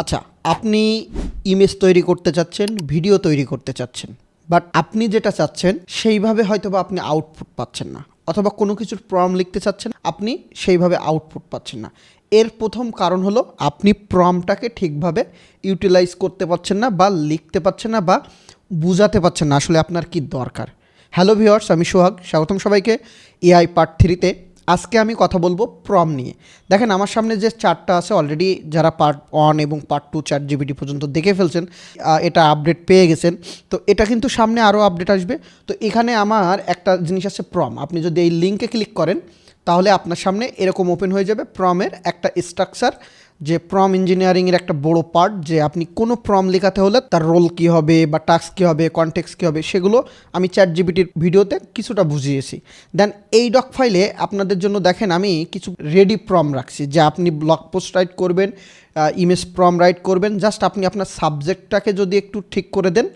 আচ্ছা আপনি ইমেজ তৈরি করতে চাচ্ছেন ভিডিও তৈরি করতে চাচ্ছেন বাট আপনি যেটা চাচ্ছেন, সেইভাবে হয়তো বা আপনি আউটপুট পাচ্ছেন না, অথবা কোনো কিছুর প্রম লিখতে চাচ্ছেন, আপনি সেইভাবে আউটপুট পাচ্ছেন না। এর প্রথম কারণ হলো, আপনি প্রমটাকে ঠিকভাবে ইউটিলাইজ করতে পারছেন না, বা লিখতে পারছেন না, বা বুঝাতে পারছেন না, আসলে আপনার কি দরকার। হ্যালো ভিওয়ার্স আমি সোহাগ, স্বাগতম সবাইকে। এআই পার্ট থ্রিতে আজকে আমি কথা বলব প্রম নিয়ে। দেখেন, আমার সামনে যে চারটা আছে অলরেডি যারা পার্ট ওয়ান এবং পার্ট টু চার জিবিটি পর্যন্ত দেখে ফেলছেন এটা আপডেট পেয়ে গেছেন। তো এটা কিন্তু সামনে আরও আপডেট আসবে। তো এখানে আমার একটা জিনিস আছে প্রম আপনি যদি এই লিঙ্কে ক্লিক করেন, তাহলে আপনার সামনে এরকম ওপেন হয়ে যাবে। প্রমের একটা স্ট্রাকচার যে প্রম ইঞ্জিনিয়ারিংয়ের একটা বড় পার্ট যে আপনি কোনো প্রম লেখাতে হলে তার রোল কী হবে বা টাস্ক কী হবে কনটেক্স কী হবে, সেগুলো আমি চ্যাট জিবিটির ভিডিওতে কিছুটা বুঝিয়েছি। দেন এই ডক ফাইলে আপনাদের জন্য দেখেন আমি কিছু রেডি প্রম রাখছি, যে আপনি ব্লগ পোস্ট রাইট করবেন ইমেজ প্রম রাইট করবেন জাস্ট আপনি আপনার সাবজেক্টটাকে যদি একটু ঠিক করে দেন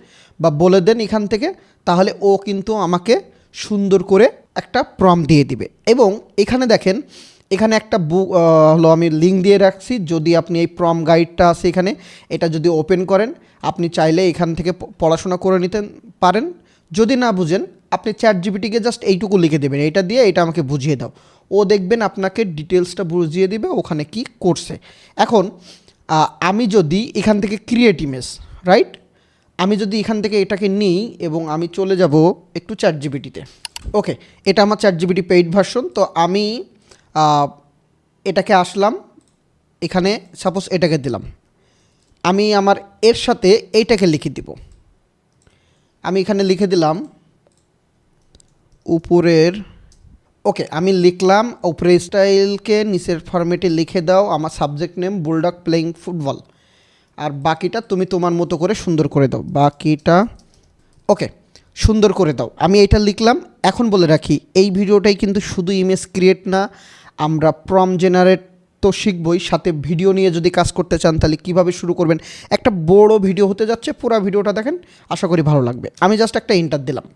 বা বলে দেন এখান থেকে, তাহলে ও কিন্তু আমাকে সুন্দর করে একটা প্রম দিয়ে দিবে। এবং এখানে দেখেন এখানে একটা বুক হলো আমি লিঙ্ক দিয়ে রাখছি। যদি আপনি এই প্রম গাইডটা আছে এখানে, এটা যদি ওপেন করেন, আপনি চাইলে এখান থেকে পড়াশোনা করে নিতে পারেন। যদি না বুঝেন, আপনি চ্যাট জিবিটিকে জাস্ট এইটুকু লিখে দেবেন। এটা দিয়ে এটা আমাকে বুঝিয়ে দাও। ও দেখবেন আপনাকে ডিটেলসটা বুঝিয়ে দিবে, ওখানে কি করছে। এখন আমি যদি এখান থেকে ক্রিয়েট ইমেজ রাইট আমি যদি এখান থেকে এটাকে নিই এবং আমি চলে যাব একটু চ্যাট জিবিটিতে ওকে এটা আমার চ্যাট জিবিটি পেইড ভার্সন তো আমি এটাকে আসলাম, এখানে সাপোজ এটাকে দিলাম। আমি আমার এর সাথে এইটাকে লিখে দিব। আমি এখানে লিখে দিলাম, উপরের ওকে আমি লিখলাম, উপরের স্টাইলকে নিচের ফরম্যাটে লিখে দাও, আমার subject name bulldog playing football আর বাকিটা তুমি তোমার মতো করে সুন্দর করে দাও। বাকিটা ওকে সুন্দর করে দাও। আমি এটা লিখলাম, এখন বলে রাখি, এই ভিডিওটাই কিন্তু শুধু ইমেজ ক্রিয়েট না আমরা প্রম জেনারেট তো শিখবই, সাথে ভিডিও নিয়ে যদি কাজ করতে চান, তাহলে কীভাবে শুরু করবেন? একটা বড় ভিডিও হতে যাচ্ছে, পুরো ভিডিওটা দেখেন, আশা করি ভালো লাগবে। আমি জাস্ট একটা ইন্টার দিলাম।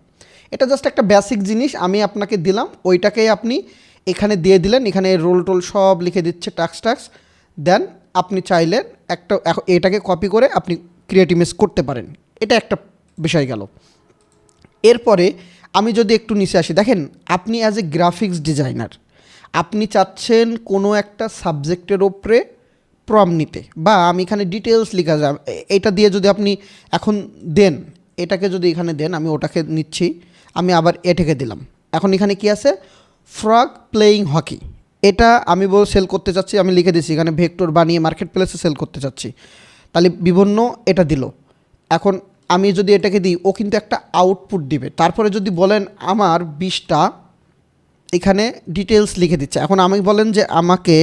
এটা জাস্ট একটা বেসিক জিনিস, আমি আপনাকে দিলাম, ওইটাকেই আপনি এখানে দিয়ে দিলেন, এখানে রোল টোল সব লিখে দিচ্ছে টাক্স টাক্স দেন আপনি চাইলে একটা এটাকে কপি করে আপনি ক্রিয়েট ইমেজ করতে পারেন। এটা একটা বিষয় গেল। এরপরে আমি যদি একটু নিচে আসি, দেখেন, আপনি অ্যাজ এ গ্রাফিক্স ডিজাইনার আপনি চাচ্ছেন কোনো একটা সাবজেক্টের ওপরে প্রম নিতে বা আমি এখানে ডিটেলস লেখা যা, এটা দিয়ে যদি আপনি এখন দেন, এটাকে যদি এখানে দেন, আমি ওটাকে নিচ্ছি, আমি আবার এটাকে দিলাম। এখন এখানে কি আছে? ফ্রগ প্লেয়িং হকি এটা আমি বল সেল করতে চাচ্ছি, আমি লিখে দিচ্ছি এখানে ভেক্টর বানিয়ে মার্কেট প্লেসে সেল করতে চাচ্ছি। তাহলে বিভিন্ন এটা দিল। এখন আমি যদি এটাকে দিই, ও কিন্তু একটা আউটপুট দিবে। তারপরে যদি বলেন, আমার বিশটা এখানে ডিটেলস লিখে দিচ্ছে। এখন আমি বলেন যে আমাকে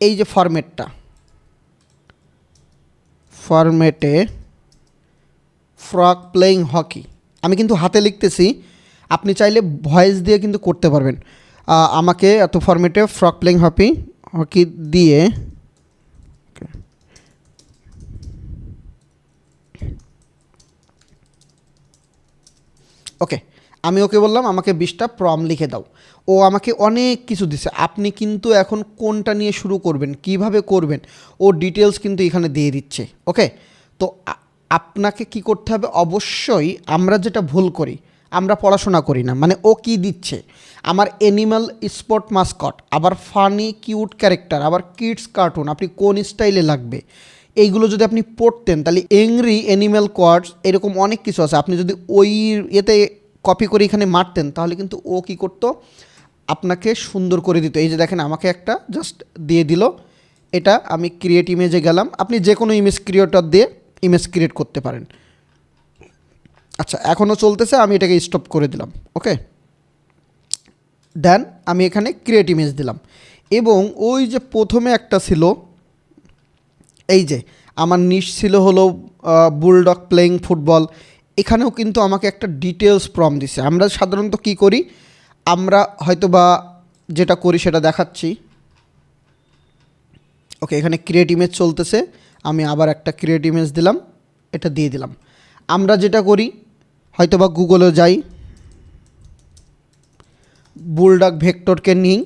এই যে ফরম্যাটটা ফরম্যাটে ফ্রক প্লেয়িং হকি আমি কিন্তু হাতে লিখতেছি, আপনি চাইলে ভয়েস দিয়ে কিন্তু করতে পারবেন। আমাকে এত ফরম্যাটে ফ্রক প্লেয়িং হকি হকি দিয়ে ওকে আমি ওকে বললাম, আমাকে বিশটা প্রম লিখে দাও। ও আমাকে অনেক কিছু দিছে। আপনি কিন্তু এখন কোনটা নিয়ে শুরু করবেন, কীভাবে করবেন, ও ডিটেলস কিন্তু এখানে দিয়ে দিচ্ছে ওকে তো আপনাকে কি করতে হবে? অবশ্যই আমরা যেটা ভুল করি, আমরা পড়াশোনা করি না। মানে ও কি দিচ্ছে? আমার অ্যানিমাল স্পট মাস্কট আবার ফানি কিউট ক্যারেক্টার আবার কিডস কার্টুন আপনি কোন স্টাইলে লাগবে? এইগুলো যদি আপনি পড়তেন, তাহলে এংরি অ্যানিম্যাল কোয়ার্ডস এরকম অনেক কিছু আছে। আপনি যদি ওই এতে কপি করে এখানে মারতেন, তাহলে কিন্তু ও কি করতো? আপনাকে সুন্দর করে দিত। এই যে দেখেন, আমাকে একটা জাস্ট দিয়ে দিল। এটা আমি ক্রিয়েট ইমেজে গেলাম। আপনি যে কোনো ইমেজ ক্রিয়েটর দিয়ে ইমেজ ক্রিয়েট করতে পারেন। আচ্ছা এখনও চলতেছে, আমি এটাকে স্টপ করে দিলাম ওকে দেন আমি এখানে ক্রিয়েট ইমেজ দিলাম। এবং ওই যে প্রথমে একটা ছিল, এই যে, আমার নিশ ছিল হলো বুলডগ প্লেইং ফুটবল এখানেও কিন্তু আমাকে একটা ডিটেলস প্রম দিছে। আমরা সাধারণত কি করি? আমরা হয়তো বা যেটা করি সেটা দেখাচ্ছি। ওকে এখানে ক্রিয়েট ইমেজ চলতেছে। আমি আবার একটা ক্রিয়েট ইমেজ দিলাম। এটা দিয়ে দিলাম। আমরা যেটা করি হয়তো বা গুগলে যাই বুলডাক ভেক্টরকে নিই।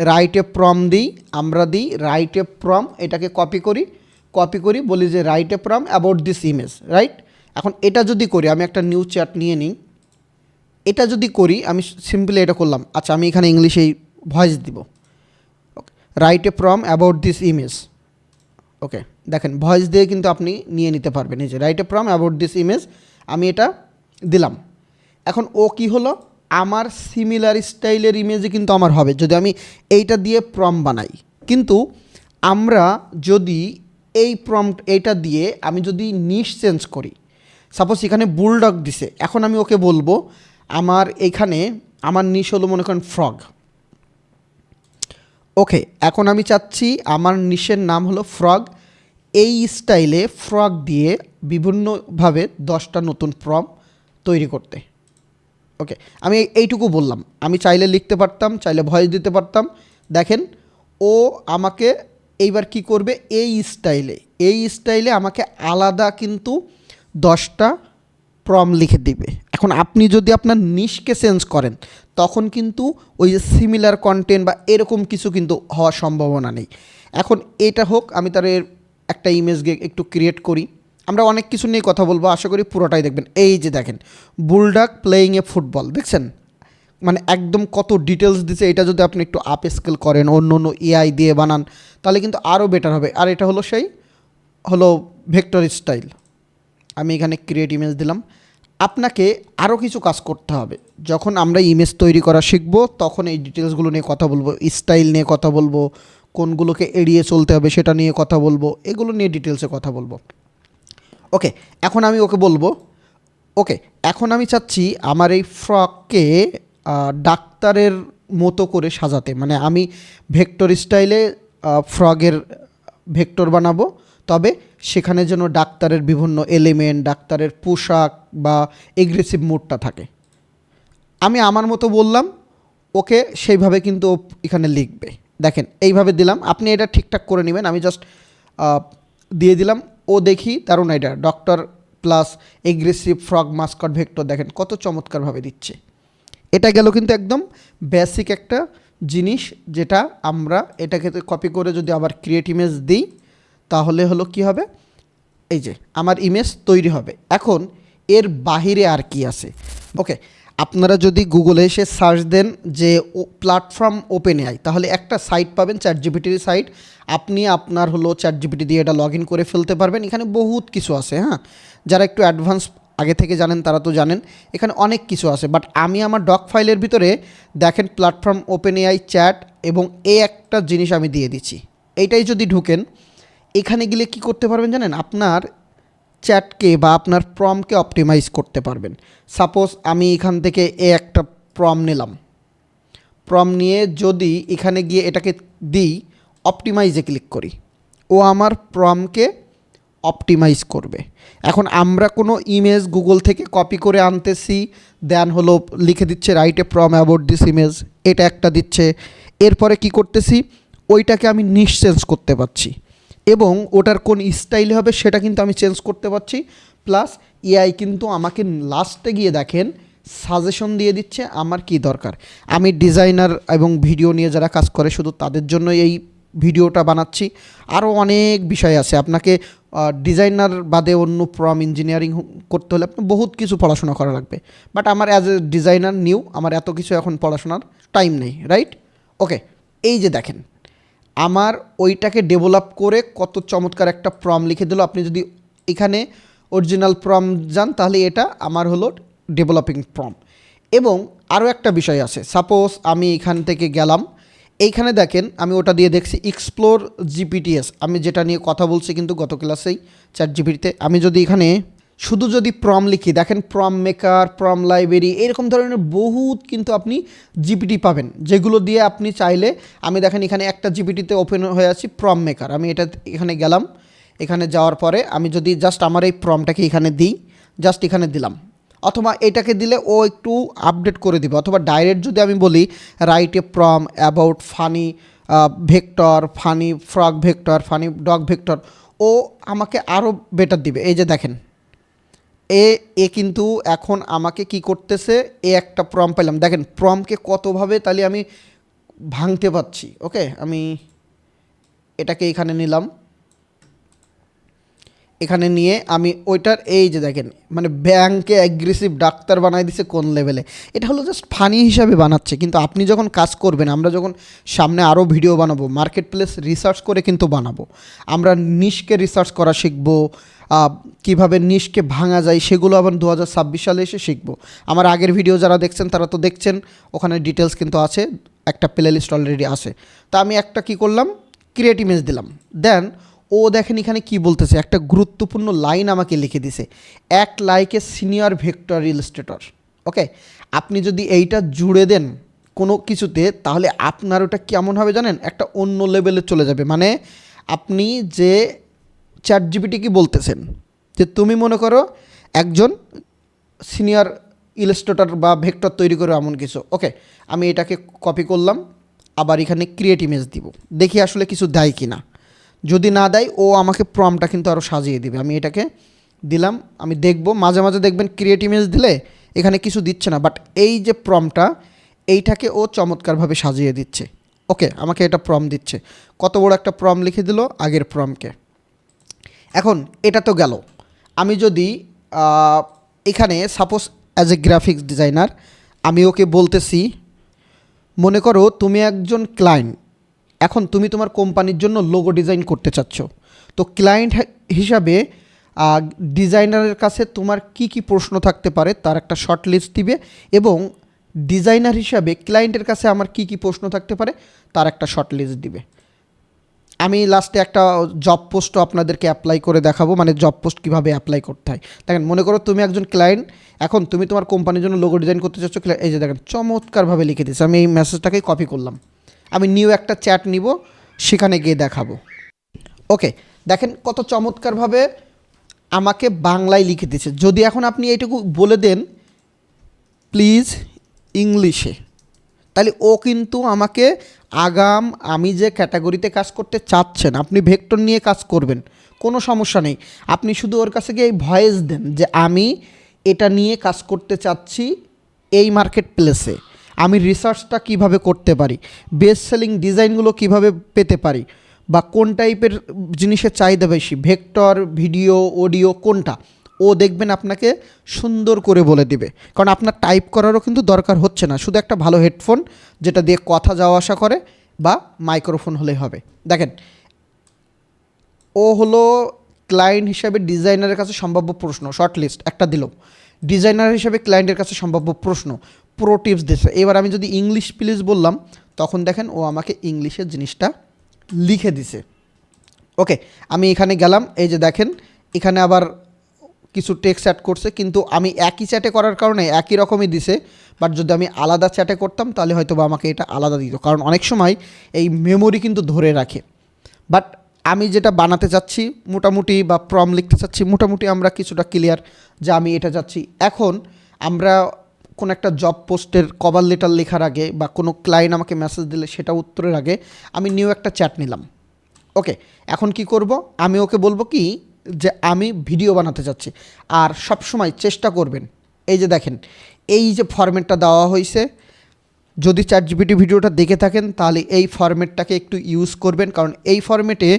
রাইটে প্রম দিই, আমরা দিই রাইটে প্রম এটাকে কপি করি। কপি করি, বলি যে রাইটে prompt about this image right এখন এটা যদি করি, আমি একটা নিউ চ্যাট নিয়ে নিই। এটা যদি করি, আমি সিম্পলি এটা করলাম আচ্ছা আমি এখানে ইংলিশেই ভয়েস দিব। Write a prompt about this image okay দেখেন ভয়েস দিয়ে কিন্তু আপনি নিয়ে নিতে পারবেন, এই যে write a prompt about this image আমি এটা দিলাম। এখন ও কি হলো? আমার সিমিলার স্টাইলের ইমেজে কিন্তু আমার হবে, যদি আমি এইটা দিয়ে প্রম বানাই। কিন্তু আমরা যদি এই প্রম্পট এইটা দিয়ে আমি যদি নিশ চেঞ্জ করি সাপোজ এখানে বুলডগ দিছে। এখন আমি ওকে বলব, আমার এখানে, আমার নিশ হলো মনে করেন ফ্রগ ওকে এখন আমি চাচ্ছি আমার নিশের নাম হলো ফ্রগ এই স্টাইলে ফ্রগ দিয়ে বিভিন্নভাবে দশটা নতুন প্রম তৈরি করতে। ওকে আমি এইটুকু বললাম। আমি চাইলে লিখতে পারতাম, চাইলে ভয়েস দিতে পারতাম। দেখেন, ও আমাকে এইবার কি করবে? এই স্টাইলে এই স্টাইলে আমাকে আলাদা কিন্তু দশটা প্রম লিখে দিবে। এখন আপনি যদি আপনার নিশকে চেঞ্জ করেন, তখন কিন্তু ওই যে সিমিলার কন্টেন্ট বা এরকম কিছু কিন্তু হওয়ার সম্ভাবনা নেই। এখন এটা হোক, আমি তার একটা ইমেজ একটু ক্রিয়েট করি। আমরা অনেক কিছু নিয়ে কথা বলব, আশা করি পুরোটাই দেখবেন। এই যে দেখেন বুলডাক প্লেয়িং এ ফুটবল দেখছেন? মানে একদম কত ডিটেলস দিছে, এটা যদি আপনি একটু আপ স্কেল করেন, অন্য অন্য এআই দিয়ে বানান, তাহলে কিন্তু আরও বেটার হবে। আর এটা হলো সেই, হলো ভেক্টর স্টাইল আমি এখানে ক্রিয়েট ইমেজ দিলাম। আপনাকে আরও কিছু কাজ করতে হবে। যখন আমরা ইমেজ তৈরি করা শিখব, তখন এই ডিটেলসগুলো নিয়ে কথা বলব স্টাইল নিয়ে কথা বলব, কোনগুলোকে এড়িয়ে চলতে হবে সেটা নিয়ে কথা বলব, এগুলো নিয়ে ডিটেলসে কথা বলব। ওকে এখন আমি ওকে বলব ওকে এখন আমি চাচ্ছি আমার এই ফ্রককে ডাক্তারের মতো করে সাজাতে। মানে আমি ভেক্টর স্টাইলে ফ্রগের ভেক্টর বানাবো। তবে সেখানে যেন ডাক্তারের বিভিন্ন এলিমেন্ট ডাক্তারের পোশাক বা এগ্রেসিভ মুডটা থাকে। আমি আমার মতো বললাম, ওকে সেইভাবে কিন্তু এখানে লিখবে। দেখেন, এইভাবে দিলাম। আপনি এটা ঠিকঠাক করে নেবেন। আমি জাস্ট দিয়ে দিলাম। ও দেখি, দারুণ এটা doctor plus aggressive frog mascot vector দেখেন কত চমৎকারভাবে দিচ্ছে। এটা গেল কিন্তু একদম বেসিক একটা জিনিস যেটা আমরা এটাকে কপি করে যদি আবার ক্রিয়েট ইমেজ দিই তাহলে হলো কি হবে? এই যে, আমার ইমেজ তৈরি হবে। এখন এর বাহিরে আর কি আছে? ওকে আপনারা যদি গুগলে এসে সার্চ দেন যে প্ল্যাটফর্ম ওপেন আই তাহলে একটা সাইট পাবেন চ্যাট জিপিটির সাইট আপনি আপনার হলো চ্যাট জিপিটি দিয়ে এটা লগ ইন করে ফেলতে পারবেন। এখানে বহুত কিছু আছে হ্যাঁ? যারা একটু অ্যাডভান্স আগে থেকে জানেন, তারা তো জানেন। এখানে অনেক কিছু আছে। বাট আমি আমার ডক ফাইলের ভিতরে দেখেন প্ল্যাটফর্ম ওপেন এআই চ্যাট এবং এ একটা জিনিস আমি দিয়ে দিচ্ছি। এইটাই যদি ঢুকেন এখানে গেলে কি করতে পারবেন জানেন? আপনার চ্যাটকে বা আপনার প্রমকে অপটিমাইজ করতে পারবেন। সাপোজ আমি এখান থেকে এ একটা প্রম নিলাম। প্রম নিয়ে যদি এখানে গিয়ে এটাকে দিই অপটিমাইজে ক্লিক করি। ও আমার প্রমকে অপটিমাইজ করবে। এখন আমরা কোনো ইমেজ গুগল থেকে কপি করে আনতেছি দেন হলো লিখে দিচ্ছে রাইটে প্রম অ্যাবাউট দিস ইমেজ এটা একটা দিচ্ছে। এরপরে কি করতেছি? ওইটাকে আমি চেঞ্জ করতে পারছি। এবং ওটার কোন স্টাইলে হবে সেটা কিন্তু আমি চেঞ্জ করতে পারছি। প্লাস এআই কিন্তু আমাকে লাস্টে গিয়ে দেখেন সাজেশন দিয়ে দিচ্ছে, আমার কি দরকার? আমি ডিজাইনার এবং ভিডিও নিয়ে যারা কাজ করে, শুধু তাদের জন্য এই ভিডিওটা বানাচ্ছি। আরও অনেক বিষয় আছে। আপনাকে ডিজাইনার বাদে অন্য প্রম ইঞ্জিনিয়ারিং করতে হলে আপনার বহুত কিছু পড়াশোনা করা লাগবে। বাট আমার অ্যাজ এ ডিজাইনার নিউ আমার এত কিছু এখন পড়াশোনার টাইম নেই রাইট ওকে এই যে দেখেন আমার ওইটাকে ডেভেলপ করে কত চমৎকার একটা প্রম লিখে দিল। আপনি যদি এখানে অরিজিনাল প্রম যান, তাহলে এটা আমার হলো ডেভেলপিং প্রম এবং আরও একটা বিষয় আছে। সাপোজ আমি এখান থেকে গেলাম। এইখানে দেখেন, আমি ওটা দিয়ে দেখছি এক্সপ্লোর জিপিটিএস আমি যেটা নিয়ে কথা বলছি কিন্তু গত ক্লাসেই চ্যাট জিপিটিতে আমি যদি এখানে শুধু যদি প্রম লিখি, দেখেন প্রম মেকার, প্রম লাইব্রেরি, এরকম ধরনের বহুত কিন্তু আপনি জিপিটি পাবেন, যেগুলো দিয়ে আপনি চাইলে, আমি দেখেন এখানে একটা জিপিটিতে ওপেন হয়ে আছি, প্রম মেকার, আমি এটা এখানে গেলাম, এখানে যাওয়ার পরে আমি যদি জাস্ট আমার এই প্রমটাকে এখানে দিই জাস্ট এখানে দিলাম, অথবা এটাকে দিলে ও একটু আপডেট করে দিবে, অথবা ডাইরেক্ট যদি আমি বলি write a prompt about funny vector funny frog vector funny dog vector ও আমাকে আরও বেটার দিবে, এই যে দেখেন এ এ কিন্তু এখন আমাকে কি করতেছে? এ একটা প্রম পেলাম দেখেন প্রমকে কতভাবে তাহলে আমি ভাঙতে পারছি ওকে আমি এটাকে এখানে নিলাম। এখানে নিয়ে আমি ওইটার এই যে দেখেন মানে ব্যাংকে অ্যাগ্রেসিভ ডাক্তার বানাই দিছে কোন লেভেলে এটা হলো জাস্ট ফানি হিসাবে বানাচ্ছে, কিন্তু আপনি যখন কাজ করবেন, আমরা যখন সামনে আরও ভিডিও বানাবো মার্কেট প্লেস রিসার্চ করে কিন্তু বানাবো। আমরা নিশকে রিসার্চ করা শিখব কীভাবে নিশকে ভাঙা যায়, সেগুলো আবার দু হাজার ছাব্বিশ সালে এসে শিখব। আমার আগের ভিডিও যারা দেখছেন, তারা তো দেখছেন, ওখানে ডিটেলস কিন্তু আছে, একটা প্লে লিস্ট অলরেডি আছে। তা আমি একটা কি করলাম? ক্রিয়েট ইমেজ দিলাম। দেন ও দেখেন এখানে কি বলতেছে? একটা গুরুত্বপূর্ণ লাইন আমাকে লিখে দিছে। এক লাইকে সিনিয়র ভেক্টর ইলস্ট্রেটর ওকে আপনি যদি এইটা জুড়ে দেন কোনো কিছুতে, তাহলে আপনার ওটা কেমন হবে জানেন? একটা অন্য লেভেলে চলে যাবে। মানে আপনি যে চ্যাট জিপিটি কি বলতেছেন? যে তুমি মনে করো একজন সিনিয়র ইলাস্ট্রেটর বা ভেক্টর তৈরি করে এমন কিছু ওকে আমি এটাকে কপি করলাম, আবার এখানে ক্রিয়েট ইমেজ দিব। দেখি আসলে কিছু দেয় কি না যদি না দেয়, ও আমাকে প্রমটা কিন্তু আরও সাজিয়ে দিবে। আমি এটাকে দিলাম, আমি দেখব, মাঝে মাঝে দেখবেন ক্রিয়েট ইমেজ দিলে এখানে কিছু দিচ্ছে না বাট এই যে প্রমটা এইটাকে ও চমৎকারভাবে সাজিয়ে দিচ্ছে। ওকে, আমাকে এটা প্রম দিচ্ছে। কত বড় একটা প্রম লিখে দিল আগের প্রমকে এখন, এটা তো গেল। আমি যদি এখানে suppose as a graphics designer আমি ওকে বলতেছি, মনে করো তুমি একজন ক্লায়েন্ট এখন তুমি তোমার কোম্পানির জন্য লোগো ডিজাইন করতে চাচ্ছ। তো ক্লায়েন্ট হিসাবে ডিজাইনারের কাছে তোমার কি কি প্রশ্ন থাকতে পারে তার একটা শর্ট লিস্ট দিবে এবং ডিজাইনার হিসাবে ক্লায়েন্টের কাছে আমার কি কি প্রশ্ন থাকতে পারে তার একটা শর্ট লিস্ট দিবে। আমি লাস্টে একটা জব পোস্টও আপনাদেরকে অ্যাপ্লাই করে দেখাবো মানে জব পোস্ট কীভাবে অ্যাপ্লাই করতে হয়। দেখেন, মনে করো তুমি একজন ক্লায়েন্ট এখন তুমি তোমার কোম্পানির জন্য লোগো ডিজাইন করতে চাচ্ছ এই যে দেখেন, চমৎকারভাবে লিখে দিয়েছে। আমি এই মেসেজটাকেই কপি করলাম। আমি নিউ একটা চ্যাট নিব, সেখানে গিয়ে দেখাবো। ওকে, দেখেন কত চমৎকারভাবে আমাকে বাংলায় লিখে দিয়েছে। যদি এখন আপনি এইটুকু বলে দেন, প্লিজ ইংলিশে। তাহলে ও কিন্তু আমাকে আগাম, আমি যে ক্যাটাগরিতে কাজ করতে চাচ্ছেন, আপনি ভেক্টর নিয়ে কাজ করবেন, কোনো সমস্যা নেই। আপনি শুধু ওর কাছে গিয়ে ভয়েস দেন যে আমি এটা নিয়ে কাজ করতে চাচ্ছি এই মার্কেট প্লেসে আমি রিসার্চটা কীভাবে করতে পারি? বেস্ট সেলিং ডিজাইনগুলো কীভাবে পেতে পারি? বা কোন টাইপের জিনিসের চাহিদা বেশি? ভেক্টর ভিডিও অডিও কোনটা? ও দেখবেন আপনাকে সুন্দর করে বলে দিবে। কারণ আপনার টাইপ করারও কিন্তু দরকার হচ্ছে না। শুধু একটা ভালো হেডফোন যেটা দিয়ে কথা যাওয়া আসা করে বা মাইক্রোফোন হলেই হবে। দেখেন, ও হলো ক্লায়েন্ট হিসাবে ডিজাইনারের কাছে সম্ভাব্য প্রশ্ন শর্ট লিস্ট একটা দিল। ডিজাইনার হিসাবে ক্লায়েন্টের কাছে সম্ভাব্য প্রশ্ন প্রো টিপস দিচ্ছে। এবার আমি যদি ইংলিশ প্লিজ বললাম, তখন দেখেন ও আমাকে ইংলিশের জিনিসটা লিখে দিছে। ওকে আমি এখানে গেলাম, এই যে দেখেন, এখানে আবার কিছু টেক্সট অ্যাড করছে, কিন্তু আমি একই চ্যাটে করার কারণে একই রকমই দিছে বাট যদি আমি আলাদা চ্যাটে করতাম, তাহলে হয়তো বা আমাকে এটা আলাদা দিত, কারণ অনেক সময় এই মেমোরি কিন্তু ধরে রাখে। বাট আমি যেটা বানাতে চাচ্ছি, মোটামুটি বা প্রম লিখতে চাচ্ছি, মোটামুটি আমরা কিছুটা ক্লিয়ার যে আমি এটা চাচ্ছি। এখন আমরা কোনো একটা জব পোস্টের কভার লেটার লেখার আগে বা কোনো ক্লায়েন্ট আমাকে মেসেজ দিলে সেটা উত্তরের আগে আমি নিউ একটা চ্যাট নিলাম। ওকে এখন কি করব? আমি ওকে বলব কি? যে আমি ভিডিও বানাতে চাচ্ছি আর সব সময় চেষ্টা করবেন। এই যে দেখেন, এই যে ফরম্যাটটা দেওয়া হয়েছে যদি চ্যাট জিপিটি ভিডিওটা দেখে থাকেন, তাহলে এই ফরম্যাটটাকে একটু ইউজ করবেন। কারণ এই ফরম্যাটে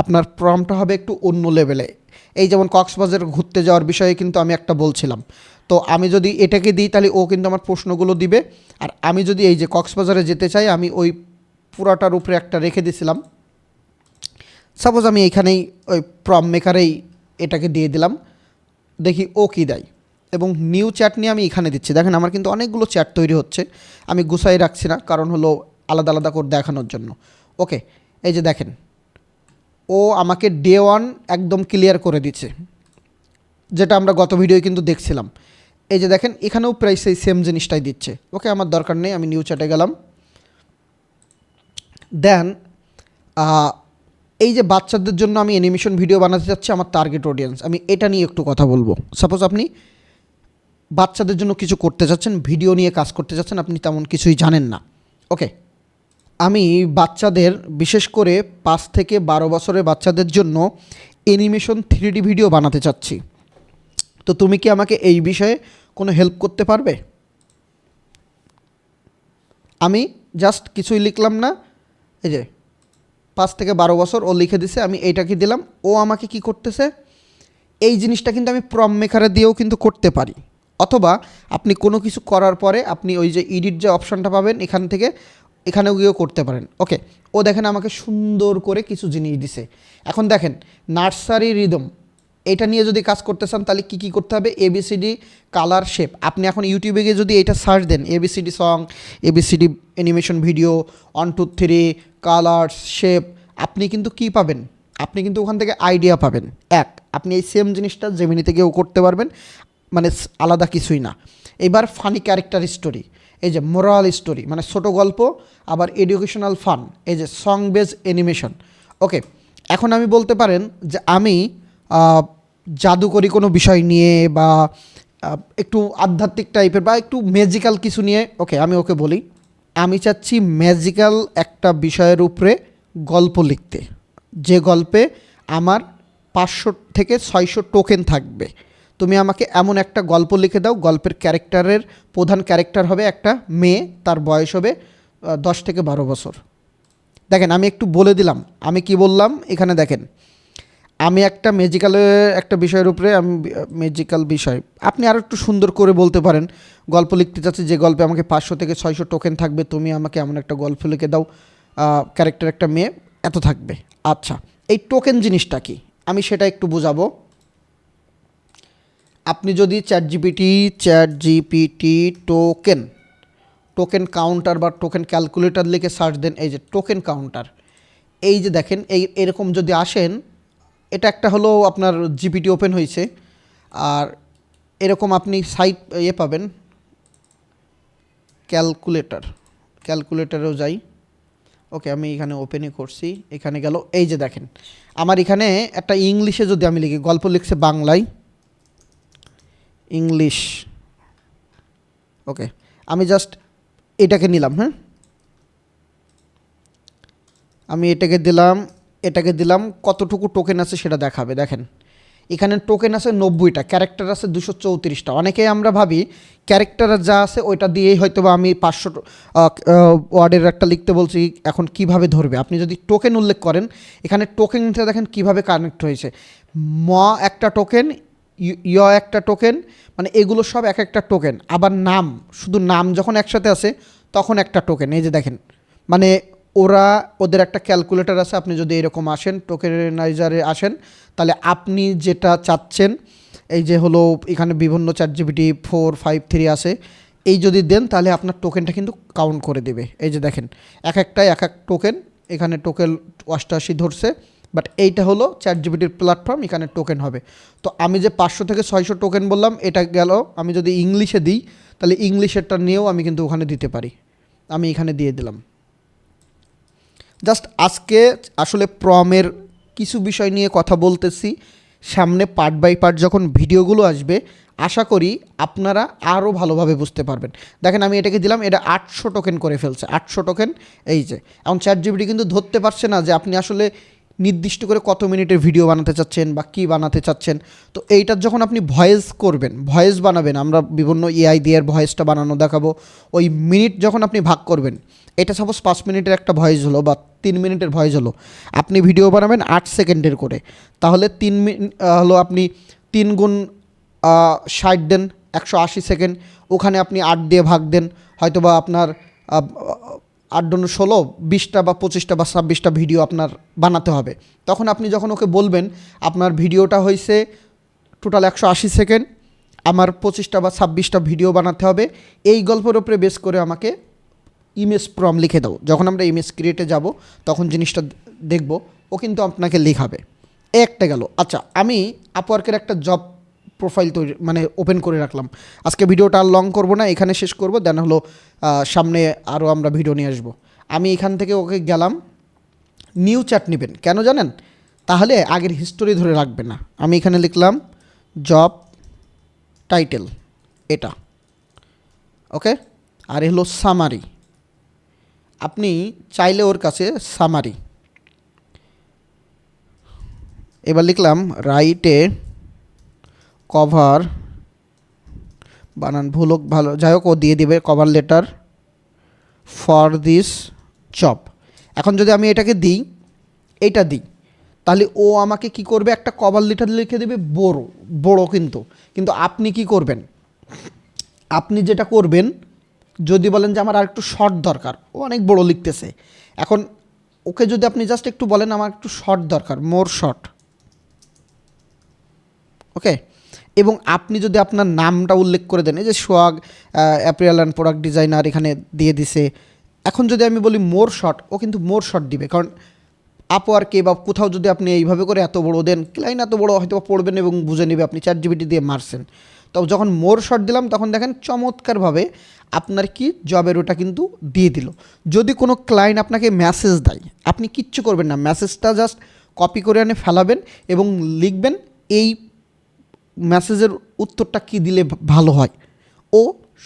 আপনার প্রমটা হবে একটু অন্য লেভেলে এই যেমন কক্সবাজার ঘুরতে যাওয়ার বিষয়ে কিন্তু আমি একটা বলছিলাম। তো আমি যদি এটাকে দিই, তাহলে ও কিন্তু আমার প্রশ্নগুলো দিবে। আর আমি যদি এই যে কক্সবাজারে যেতে চাই, আমি ওই পুরাটার উপরে একটা রেখে দিয়েছিলাম সাপোজ আমি এখানেই ওই প্রম মেকারেই এটাকে দিয়ে দিলাম। দেখি ও কী দেয়। এবং নিউ চ্যাট নিয়ে আমি এখানে দিচ্ছি। দেখেন, আমার কিন্তু অনেকগুলো চ্যাট তৈরি হচ্ছে। আমি গুছাই রাখছি না, কারণ হলো আলাদা আলাদা করে দেখানোর জন্য। ওকে এই যে দেখেন, ও আমাকে ডে ওয়ান একদম ক্লিয়ার করে দিচ্ছে। যেটা আমরা গত ভিডিওয় কিন্তু দেখছিলাম। এই যে দেখেন, এখানেও প্রায় সেই সেম জিনিসটাই দিচ্ছে। ওকে আমার দরকার নেই, আমি নিউ চ্যাটে গেলাম। দেন এই যে বাচ্চাদের জন্য আমি অ্যানিমেশন ভিডিও বানাতে চাচ্ছি আমার টার্গেট অডিয়েন্স আমি এটা নিয়ে একটু কথা বলব। সাপোজ আপনি বাচ্চাদের জন্য কিছু করতে চাচ্ছেন ভিডিও নিয়ে কাজ করতে চাচ্ছেন, আপনি তেমন কিছুই জানেন না। ওকে আমি বাচ্চাদের, বিশেষ করে পাঁচ থেকে বারো বছরের বাচ্চাদের জন্য অ্যানিমেশন থ্রি ভিডিও বানাতে চাচ্ছি। তো তুমি কি আমাকে এই বিষয়ে কোনো হেল্প করতে পারবে? আমি জাস্ট কিছুই লিখলাম না। এই যে, পাঁচ থেকে বারো বছর ও লিখে দিছে, আমি এইটাকে দিলাম? ও আমাকে কি করতেছে? এই জিনিসটা কিন্তু আমি প্রম মেকারে দিয়েও কিন্তু করতে পারি। অথবা আপনি কোনো কিছু করার পরে আপনি ওই যে ইডিট যে অপশনটা পাবেন এখান থেকে এখানে গিয়েও করতে পারেন। ওকে ও দেখেন আমাকে সুন্দর করে কিছু জিনিস দিছে। এখন দেখেন, নার্সারি রিদম এটা নিয়ে যদি কাজ করতে চান, তাহলে কী কী করতে হবে? এবিসিডি কালার শেপ আপনি এখন ইউটিউবে গিয়ে যদি এটা সার্চ দেন ABCD song ABCD animation video one two three colours shape আপনি কিন্তু কি পাবেন? আপনি কিন্তু ওখান থেকে আইডিয়া পাবেন। এক, আপনি এই সেম জিনিসটা জেমিনিতে গিয়েও করতে পারবেন মানে আলাদা কিছুই না। এবার ফানি ক্যারেক্টার স্টোরি এই যে মোরাল স্টোরি মানে ছোট গল্প, আবার এডুকেশনাল ফান এই যে সং বেজ অ্যানিমেশন ওকে এখন আমি বলতে পারেন যে আমি জাদুকরি কোনো বিষয় নিয়ে বা একটু আধ্যাত্মিক টাইপের বা একটু ম্যাজিক্যাল কিছু নিয়ে ওকে আমি ওকে বলি। আমি চাচ্ছি ম্যাজিক্যাল একটা বিষয়ের উপরে গল্প লিখতে। যে গল্পে আমার পাঁচশো থেকে ছয়শো টোকেন থাকবে। তুমি আমাকে এমন একটা গল্প লিখে দাও, গল্পের ক্যারেক্টারের, প্রধান ক্যারেক্টার হবে একটা মেয়ে, তার বয়স হবে দশ থেকে বারো বছর। দেখেন, আমি একটু বলে দিলাম। আমি কি বললাম? এখানে দেখেন। আমি একটা ম্যাজিক্যালের একটা বিষয়ের উপরে আমি ম্যাজিক্যাল বিষয়। আপনি আরও একটু সুন্দর করে বলতে পারেন। গল্প লিখতে চাচ্ছি, যে গল্পে আমাকে পাঁচশো থেকে ছয়শো টোকেন থাকবে, তুমি আমাকে এমন একটা গল্প লিখে দাও ক্যারেক্টার একটা মেয়ে, এত থাকবে। আচ্ছা এই টোকেন জিনিসটা কি? আমি সেটা একটু বোঝাবো। আপনি যদি chat GPT chat GPT token token counter বা টোকেন ক্যালকুলেটর লিখে সার্চ দেন, এই যে টোকেন কাউন্টার এই যে দেখেন, এই এরকম যদি আসেন এটা একটা হলো আপনার জিপিটি ওপেন হয়েছে। আর এরকম আপনি সাইট ইয়ে পাবেন। ক্যালকুলেটর। ক্যালকুলেটরেও যাই। ওকে, আমি এখানে ওপেনই করছি। এখানে গেল। এই যে দেখেন, আমার এখানে একটা ইংলিশে যদি আমি লিখি, গল্প লিখছে বাংলায়। ইংলিশ। ওকে, আমি জাস্ট এটাকে নিলাম হ্যাঁ? আমি এটাকে দিলাম। এটাকে দিলাম, কতটুকু টোকেন আছে সেটা দেখাবে, দেখেন। এখানে টোকেন আছে নব্বইটা ক্যারেক্টার আছে দুশো চৌত্রিশটা। অনেকেই আমরা ভাবি ক্যারেক্টার যা আছে ওইটা দিয়েই হয়তো বা আমি পাঁচশো ওয়ার্ডের একটা লিখতে বলছি, এখন কীভাবে ধরবে? আপনি যদি টোকেন উল্লেখ করেন, এখানে টোকেনটা দেখেন কীভাবে কানেক্ট হয়েছে। ম একটা টোকেন ইয় একটা টোকেন মানে এগুলো সব এক একটা টোকেন আবার নাম, শুধু নাম যখন একসাথে আছে, তখন একটা টোকেন এই যে দেখেন মানে ওরা, ওদের একটা ক্যালকুলেটর আছে, আপনি যদি এরকম আসেন টোকেনাইজারে আসেন, তাহলে আপনি যেটা চাচ্ছেন, এই যে হলো এখানে বিভিন্ন চার জিবিটি ফোর ফাইভ থ্রি আছে, এই যদি দেন, তাহলে আপনার টোকেনটা কিন্তু কাউন্ট করে দেবে। এই যে দেখেন, এক একটাই এক এক টোকেন এখানে টোকেন অষ্টাশি ধরছে বাট এইটা হলো চ্যাট জিবিটির প্ল্যাটফর্ম এখানে টোকেন হবে। তো আমি যে পাঁচশো থেকে ছয়শো টোকেন বললাম, এটা গেল, আমি যদি ইংলিশে দিই, তাহলে ইংলিশেরটা নিয়েও আমি কিন্তু ওখানে দিতে পারি। আমি এখানে দিয়ে দিলাম। জাস্ট আজকে আসলে প্রমের কিছু বিষয় নিয়ে কথা বলতেছি। সামনে পার্ট বাই পার্ট যখন ভিডিওগুলো আসবে, আশা করি আপনারা আরও ভালোভাবে বুঝতে পারবেন। দেখেন আমি এটাকে দিলাম, এটা আটশো টোকেন করে ফেলছে, আটশো টোকেন এই যে। এখন চ্যাট জিবিটি কিন্তু ধরতে পারছে না যে আপনি আসলে নির্দিষ্ট করে কত মিনিটের ভিডিও বানাতে চাচ্ছেন বা কী বানাতে চাচ্ছেন। তো এইটার যখন আপনি ভয়েস করবেন, ভয়েস বানাবেন, আমরা বিভিন্ন এআই দিয়ে ভয়েসটা বানানো দেখাবো, ওই মিনিট যখন আপনি ভাগ করবেন এটা সাপোজ পাঁচ মিনিটের একটা ভয়েস হলো বা তিন মিনিটের ভয়েস হলো, আপনি ভিডিও বানাবেন আট সেকেন্ডের করে। তাহলে তিন মিনিট হলো আপনি তিন গুণ ষাট দেন, একশো আশি সেকেন্ড ওখানে আপনি আট দিয়ে ভাগ দেন হয়তো বা আপনার আট দু ষোলো, বিশটা বা পঁচিশটা বা ছাব্বিশটা ভিডিও আপনার বানাতে হবে। তখন আপনি যখন ওকে বলবেন, আপনার ভিডিওটা হয়েছে টোটাল একশো আশি সেকেন্ড আমার পঁচিশটা বা ছাব্বিশটা ভিডিও বানাতে হবে, এই গল্পের উপরে বেস করে আমাকে ইমেজ প্রম লিখে দাও যখন আমরা ইমেজ ক্রিয়েটে যাব, তখন জিনিসটা দেখব, ও কিন্তু আপনাকে লেখাবে। একটা গেল। আচ্ছা আমি আপওয়ার্কের একটা জব প্রোফাইল তৈরি মানে ওপেন করে রাখলাম। আজকে ভিডিওটা আর লং করব না, এখানে শেষ করব দেন হলো সামনে আরও আমরা ভিডিও নিয়ে আসব। আমি এখান থেকে ওকে গেলাম নিউ চ্যাট নেবেন। কেন জানেন? তাহলে আগের হিস্টোরি ধরে রাখবে না। আমি এখানে লিখলাম জব টাইটেল এটা। ওকে আর এ হলো সামারি আপনি চাইলে ওর কাছে সামারি এবার লিখলাম রাইটে কভার বানান ভুল হোক, ভালো, যাই হোক, ও দিয়ে দিবে cover letter for this job এখন যদি আমি এটাকে দিই, এটা দিই, তাহলে ও আমাকে কি করবে? একটা কভার লিটার লিখে দেবে বড় বড় কিন্তু। কিন্তু আপনি কি করবেন? আপনি যেটা করবেন যদি বলেন যে আমার আর একটু শর্ট দরকার, ও অনেক বড় লিখতেছে। এখন ওকে যদি আপনি জাস্ট একটু বলেন, আমার একটু শর্ট দরকার মোর শর্ট ওকে? এবং আপনি যদি আপনার নামটা উল্লেখ করে দেন, এই যে swag apparel and product designer এখানে দিয়ে দিছে, এখন যদি আমি বলি মোর শর্ট ও কিন্তু মোর শর্ট দিবে। কারণ আপওয়ার্কে বা কোথাও যদি আপনি এইভাবে করে এত বড় দেন ক্লাইন এত বড় হয়তো পড়বেন এবং বুঝে নেবে আপনি চ্যাট জিবিটি দিয়ে মারছেন। তো যখন মোর শট দিলাম, তখন দেখেন চমৎকারভাবে আপনার কি জবের ওটা কিন্তু দিয়ে দিল। যদি কোনো ক্লায়েন্ট আপনাকে মেসেজ দেয়, আপনি কিচ্ছু করবেন না। মেসেজটা জাস্ট কপি করে এনে ফেলাবেন এবং লিখবেন এই মেসেজের উত্তরটা কি দিলে ভালো হয়। ও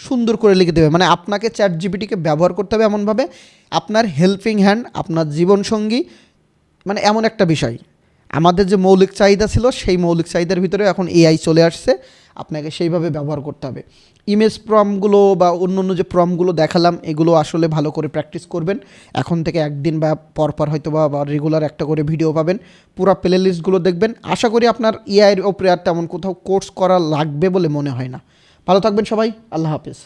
সুন্দর করে লিখে দেবে। মানে আপনাকে চ্যাট জিপিটিকে ব্যবহার করতে হবে এমনভাবে। আপনার হেল্পিং হ্যান্ড আপনার জীবনসঙ্গী মানে এমন একটা বিষয়। আমাদের যে মৌলিক চাহিদা ছিল, সেই মৌলিক চাহিদার ভিতরে এখন এআই চলে আসছে। আপনাকে সেইভাবে ব্যবহার করতে হবে। ইমেজ প্রমগুলো বা অন্য অন্য যে প্রমগুলো দেখালাম, এগুলো আসলে ভালো করে প্র্যাকটিস করবেন। এখন থেকে একদিন বা পরপর হয়তো বা রেগুলার একটা করে ভিডিও পাবেন। পুরো প্লে লিস্টগুলো দেখবেন। আশা করি আপনার এআইয়ের ওপরে আর তেমন কোথাও কোর্স করা লাগবে বলে মনে হয় না। ভালো থাকবেন সবাই। আল্লাহ হাফিজ।